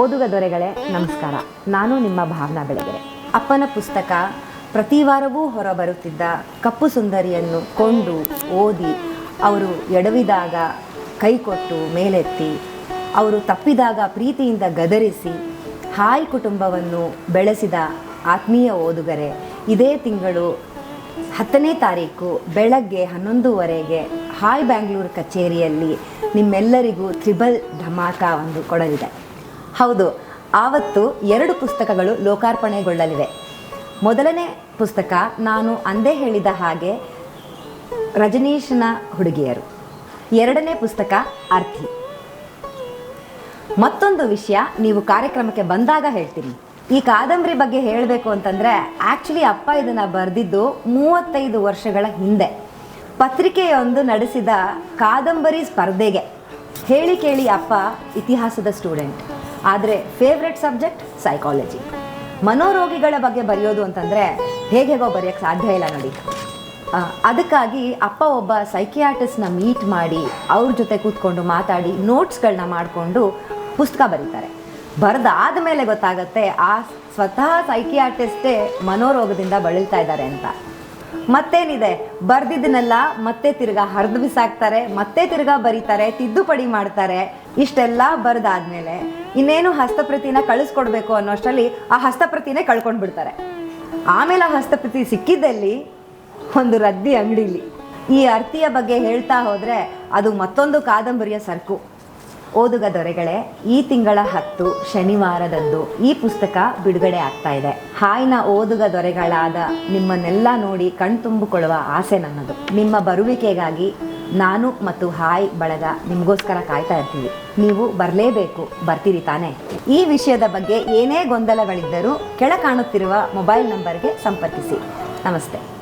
ಓದುಗ ದೊರೆಗಳೇ, ನಮಸ್ಕಾರ. ನಾನು ನಿಮ್ಮ ಭಾವನಾ ಬೆಳಗೆರೆ. ಅಪ್ಪನ ಪುಸ್ತಕ, ಪ್ರತಿ ವಾರವೂ ಹೊರಬರುತ್ತಿದ್ದ ಕಪ್ಪು ಸುಂದರಿಯನ್ನು ಕೊಂಡು ಓದಿ ಅವರು ಎಡವಿದಾಗ ಕೈಕೊಟ್ಟು ಮೇಲೆತ್ತಿ, ಅವರು ತಪ್ಪಿದಾಗ ಪ್ರೀತಿಯಿಂದ ಗದರಿಸಿ, ಹಾಯ್ ಕುಟುಂಬವನ್ನು ಬೆಳೆಸಿದ ಆತ್ಮೀಯ ಓದುಗರೆ, ಇದೇ ತಿಂಗಳು ಹತ್ತನೇ ತಾರೀಕು ಬೆಳಗ್ಗೆ ಹನ್ನೊಂದುವರೆಗೆ ಹಾಯ್ ಬ್ಯಾಂಗ್ಳೂರು ಕಚೇರಿಯಲ್ಲಿ ನಿಮ್ಮೆಲ್ಲರಿಗೂ ತ್ರಿಬಲ್ ಧಮಾಕ ಒಂದು ಕೊಡಲಿದೆ. ಹೌದು, ಆವತ್ತು ಎರಡು ಪುಸ್ತಕಗಳು ಲೋಕಾರ್ಪಣೆಗೊಳ್ಳಲಿವೆ. ಮೊದಲನೇ ಪುಸ್ತಕ ನಾನು ಅಂದೇ ಹೇಳಿದ ಹಾಗೆ ರಜನೀಶನ ಹುಡುಗಿಯರು. ಎರಡನೇ ಪುಸ್ತಕ ಅರ್ಥಿ ಮತ್ತೊಂದು ವಿಷಯ ನೀವು ಕಾರ್ಯಕ್ರಮಕ್ಕೆ ಬಂದಾಗ ಹೇಳ್ತೀನಿ. ಈ ಕಾದಂಬರಿ ಬಗ್ಗೆ ಹೇಳಬೇಕು ಅಂತಂದರೆ ಆ್ಯಕ್ಚುಲಿ ಅಪ್ಪ ಇದನ್ನು ಬರೆದಿದ್ದು ಮೂವತ್ತೈದು ವರ್ಷಗಳ ಹಿಂದೆ. ಪತ್ರಿಕೆಯೊಂದು ನಡೆಸಿದ ಕಾದಂಬರಿ ಸ್ಪರ್ಧೆಗೆ. ಹೇಳಿ ಕೇಳಿ ಅಪ್ಪ ಇತಿಹಾಸದ ಸ್ಟೂಡೆಂಟ್ ಆದರೆ ಫೇವ್ರೆಟ್ ಸಬ್ಜೆಕ್ಟ್ ಸೈಕಾಲಜಿ ಮನೋರೋಗಿಗಳ ಬಗ್ಗೆ ಬರೆಯೋದು ಅಂತಂದರೆ ಹೇಗೇಗೋ ಬರೆಯೋಕ್ಕೆ ಸಾಧ್ಯ ಇಲ್ಲ ನೋಡಿ. ಅದಕ್ಕಾಗಿ ಅಪ್ಪ ಒಬ್ಬ ಸೈಕಿಯಾಟಿಸ್ಟ್ನ ಮೀಟ್ ಮಾಡಿ ಅವ್ರ ಜೊತೆ ಕೂತ್ಕೊಂಡು ಮಾತಾಡಿ ನೋಟ್ಸ್ಗಳನ್ನ ಮಾಡಿಕೊಂಡು ಪುಸ್ತಕ ಬರೀತಾರೆ. ಬರೆದಾದ ಮೇಲೆ ಗೊತ್ತಾಗತ್ತೆ ಆ ಸ್ವತಃ ಸೈಕಿಯಾಟಿಸ್ಟೇ ಮನೋರೋಗದಿಂದ ಬಳಲ್ತಾ ಇದ್ದಾರೆ ಅಂತ. ಮತ್ತೇನಿದೆ? ಬರೆದಿದ್ದನ್ನೆಲ್ಲ ಮತ್ತೆ ತಿರ್ಗಾ ಹರಿದು ಬಿಸಾಕ್ತಾರೆ, ಮತ್ತೆ ತಿರ್ಗಾ ಬರೀತಾರೆ, ತಿದ್ದುಪಡಿ ಮಾಡ್ತಾರೆ. ಇಷ್ಟೆಲ್ಲ ಬರೆದಾದ್ಮೇಲೆ ಇನ್ನೇನು ಹಸ್ತಪ್ರತಿನ ಕಳಿಸ್ಕೊಡ್ಬೇಕು ಅನ್ನೋಷ್ಟರಲ್ಲಿ ಆ ಹಸ್ತಪ್ರತಿನೇ ಕಳ್ಕೊಂಡು ಬಿಡ್ತಾರೆ ಆಮೇಲೆ ಆ ಹಸ್ತಪ್ರತಿ ಸಿಕ್ಕಿದ್ದಲ್ಲಿ ಒಂದು ರದ್ದಿ ಅಂಗಡಿಲಿ. ಈ ಅರ್ತಿಯ ಬಗ್ಗೆ ಹೇಳ್ತಾ ಹೋದರೆ ಅದು ಮತ್ತೊಂದು ಕಾದಂಬರಿಯ ಸರಕು. ಓದುಗ ದೊರೆಗಳೇ, ಈ ತಿಂಗಳ ಹತ್ತು ಶನಿವಾರದಂದು ಈ ಪುಸ್ತಕ ಬಿಡುಗಡೆ ಆಗ್ತಾ ಇದೆ. ಹಾಯ್ನ ಓದುಗ ದೊರೆಗಳಾದ ನಿಮ್ಮನ್ನೆಲ್ಲ ನೋಡಿ ಕಣ್ತುಂಬಿಕೊಳ್ಳುವ ಆಸೆ ನನ್ನದು. ನಿಮ್ಮ ಬರುವಿಕೆಗಾಗಿ ನಾನು ಮತ್ತು ಹಾಯ್ ಬಳಗ ನಿಮಗೋಸ್ಕರ ಕಾಯ್ತಾ ಇರ್ತೀವಿ. ನೀವು ಬರಲೇಬೇಕು, ಬರ್ತೀರಿ ತಾನೇ. ಈ ವಿಷಯದ ಬಗ್ಗೆ ಏನೇ ಗೊಂದಲಗಳಿದ್ದರೂ ಕೆಳ ಕಾಣುತ್ತಿರುವ ಮೊಬೈಲ್ ನಂಬರ್ಗೆ ಸಂಪರ್ಕಿಸಿ. ನಮಸ್ತೆ.